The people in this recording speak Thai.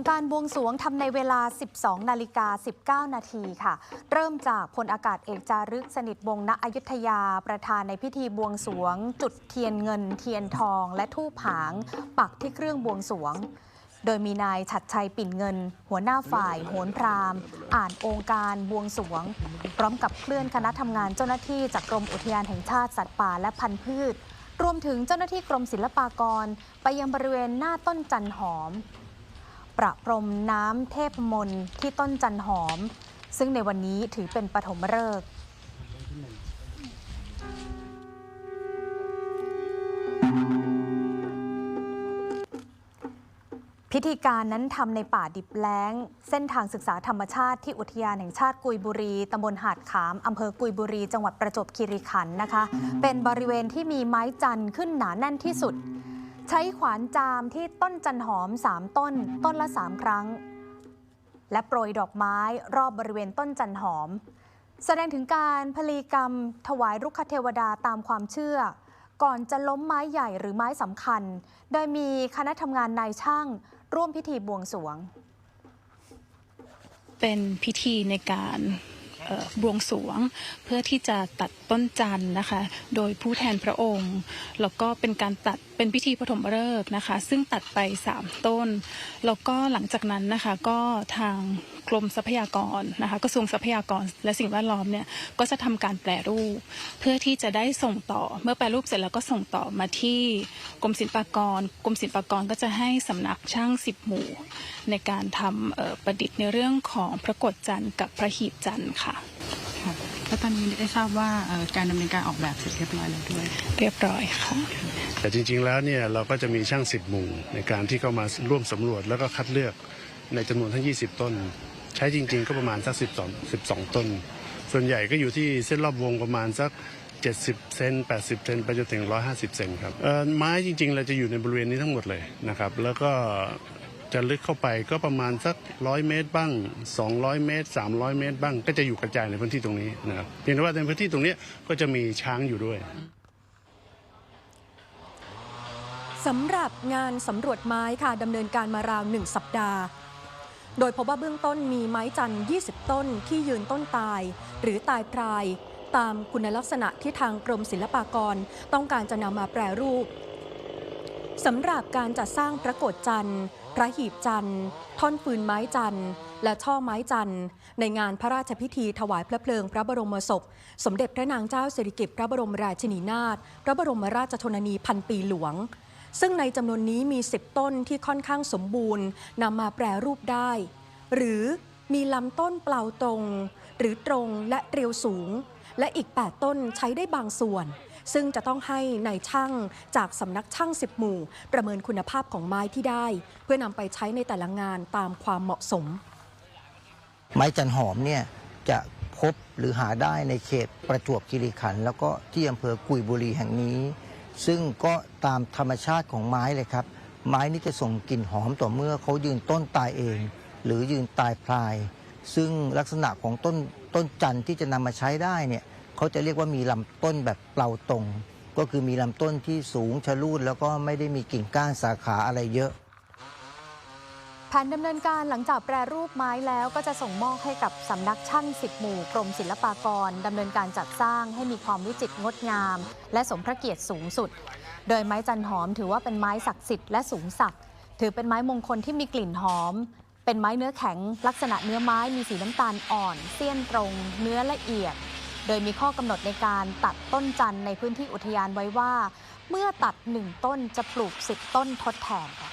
ของการบวงสวงทำในเวลา 12 นาฬิกา 19 นาทีค่ะ เริ่มจากพลอากาศเอกจารึกสนิทวงศ์ณอยุธยา ประธานในพิธีบวงสวง จุดเทียนเงิน เทียนทอง และทูปหาง ปักที่เครื่องบวงสวง โดยมีนายฉัดชัยปิ่นเงิน หัวหน้าฝ่าย โหนพราม อ่านองค์การบวงสวง พร้อมกับเคลื่อนคณะทำงานเจ้าหน้าที่จากกรมอุทยานแห่งชาติสัตว์ป่าและพันธุ์พืช รวมถึงเจ้าหน้าที่กรมศิลปากร ไปยังบริเวณหน้าต้นจันหอม ประพรมน้ำเทพมนต์ที่ต้นจันหอม ซึ่งในวันนี้ถือเป็นปฐมฤกษ์พิธีการนั้นทำในป่าดิบแล้ง เส้นทางศึกษาธรรมชาติที่อุทยานแห่งชาติกุยบุรีตำบลหาดขามอำเภอกุยบุรี จังหวัดประจวบคีรีขันธ์นะคะ เป็นบริเวณที่มีไม้จันทร์ขึ้นหนาแน่นที่สุด ใช้ขวานจามที่ต้นจันหอม 3 ต้น ต้นละ 3 ครั้ง และโปรยดอกไม้รอบบริเวณต้นจันหอม แสดงถึงการพลีกรรม ถวายรุกขเทวดาตามความเชื่อ ก่อนจะล้มไม้ใหญ่หรือไม้สำคัญ โดยมีคณะทำงานนายช่าง ร่วมพิธีบวงสรวง เป็นพิธีในการ บวงสวง เพื่อที่จะตัดต้นจันนะคะ โดยผู้แทนพระองค์ แล้วก็เป็นการตัดเป็นพิธีปฐมฤกษ์นะคะ ซึ่งตัดไป 3 ต้น แล้วก็หลังจากนั้นนะคะก็ทางกรมทรัพยากรนะคะกระทรวงทรัพยากรและสิ่งแวดล้อมเนี่ยก็จะทำการแปรรูป เพื่อที่จะได้ส่งต่อเมื่อแปรรูปเสร็จแล้วก็ส่งต่อมาที่กรมศิลปากรกรมศิลปากรก็จะให้สำนักช่างสิบหมู่ ในการทำประดิษฐ์ในเรื่องของพระกฏจันทร์กับพระหีบจันทร์ค่ะค่ะแล้วตอนนี้ได้ทราบว่าเอ่อการดำเนินการออกแบบเสร็จเรียบร้อยแล้วด้วย เรียบร้อยค่ะ แต่จริงๆแล้วเนี่ยเราก็จะมีช่างสิบหมู่ในการที่เข้ามาร่วมสำรวจแล้วก็คัดเลือกในจำนวนทั้ง 20 ต้น ใช้จริง ๆ ก็ประมาณสัก12 12 ต้น ส่วนใหญ่ก็อยู่ที่เส้นรอบวงประมาณสัก 70 เซน80 เซนไปจนถึง 150 เซนครับเอ่อไม้จริงๆ เราจะอยู่ในบริเวณนี้ทั้งหมดเลยนะครับ แล้วก็ จะลึกเข้าไปก็ประมาณสัก100เมตรบ้าง 200 เมตร 300 เมตรบ้าง ก็จะอยู่กระจายในพื้นที่ตรงนี้นะครับเพียงแต่ว่าในพื้นที่ตรงนี้ก็จะมีช้างอยู่ด้วยสำหรับงานสำรวจไม้ค่ะดำเนินการมาราวหนึ่งสัปดาห์โดยพบว่าเบื้องต้นมีไม้จันทร์ 20 ต้นที่ยืนต้นตาย หรือตายพราย ตามคุณลักษณะที่ทางกรมศิลปากร ต้องการจะนำมาแปรรูป สำหรับการจัดสร้างพระโกฏจันทร์ พระหีบจันทร์ ท่อนฟืนไม้จันทร์ และช่อไม้จันทร์ ในงานพระราชพิธีถวายพระเพลิงพระบรมศพ สมเด็จพระนางเจ้าสิริกิติ์พระบรมราชินีนาถ พระบรมราชชนนีพันปีหลวง ซึ่งในจำนวนนี้มี 10 ต้นที่ค่อนข้างสมบูรณ์นำมาแปรรูปได้ หรือมีลำต้นเปล่าตรง หรือตรงและเรียวสูง และอีก 8 ต้นใช้ได้บางส่วน ซึ่งจะต้องให้ในายช่างจากสำนักช่างสิบหมู่ ประเมินคุณภาพของไม้ที่ได้ เพื่อนำไปใช้ในแต่ละงานตามความเหมาะสม ไม้จันหอมเนี่ยจะพบหรือหาได้ในเขตประจวบคีรีขันธ์แล้วก็ที่อำเภอกุยบุรีแห่งนี้ ซึ่งก็ตามธรรมชาติของไม้เลยครับ ไม้นี้จะส่งกลิ่นหอมต่อเมื่อเขายืนต้นตายเอง หรือยืนตายพลาย ซึ่งลักษณะของต้นต้นจันทร์ที่จะนำมาใช้ได้เนี่ย เขาจะเรียกว่ามีลำต้นแบบเปล่าตรง ก็คือมีลำต้นที่สูงชะลูดแล้วก็ไม่ได้มีกิ่งก้านสาขาอะไรเยอะแผนดำเนินการหลังจากแปรรูปไม้แล้วก็จะส่งมอบให้กับสำนักช่างสิบหมู่กรมศิลปากรดำเนินการจัดสร้างให้มีความวิจิตรงดงาม และสมพระเกียรติสูงสุด โดยไม้จันหอมถือว่าเป็นไม้ศักดิ์สิทธิ์และสูงศักดิ์ถือเป็นไม้มงคลที่มีกลิ่นหอม เป็นไม้เนื้อแข็ง ลักษณะเนื้อไม้มีสีน้ำตาลอ่อนเสี้ยนตรง เนื้อละเอียด ดยมีข้อกำหนดในการตัดต้นจันทร์ในพื้นที่อุทยานไว้ว่า เมื่อตัดหนึ่งต้นจะปลูกสิบต้นทดแทนค่ะ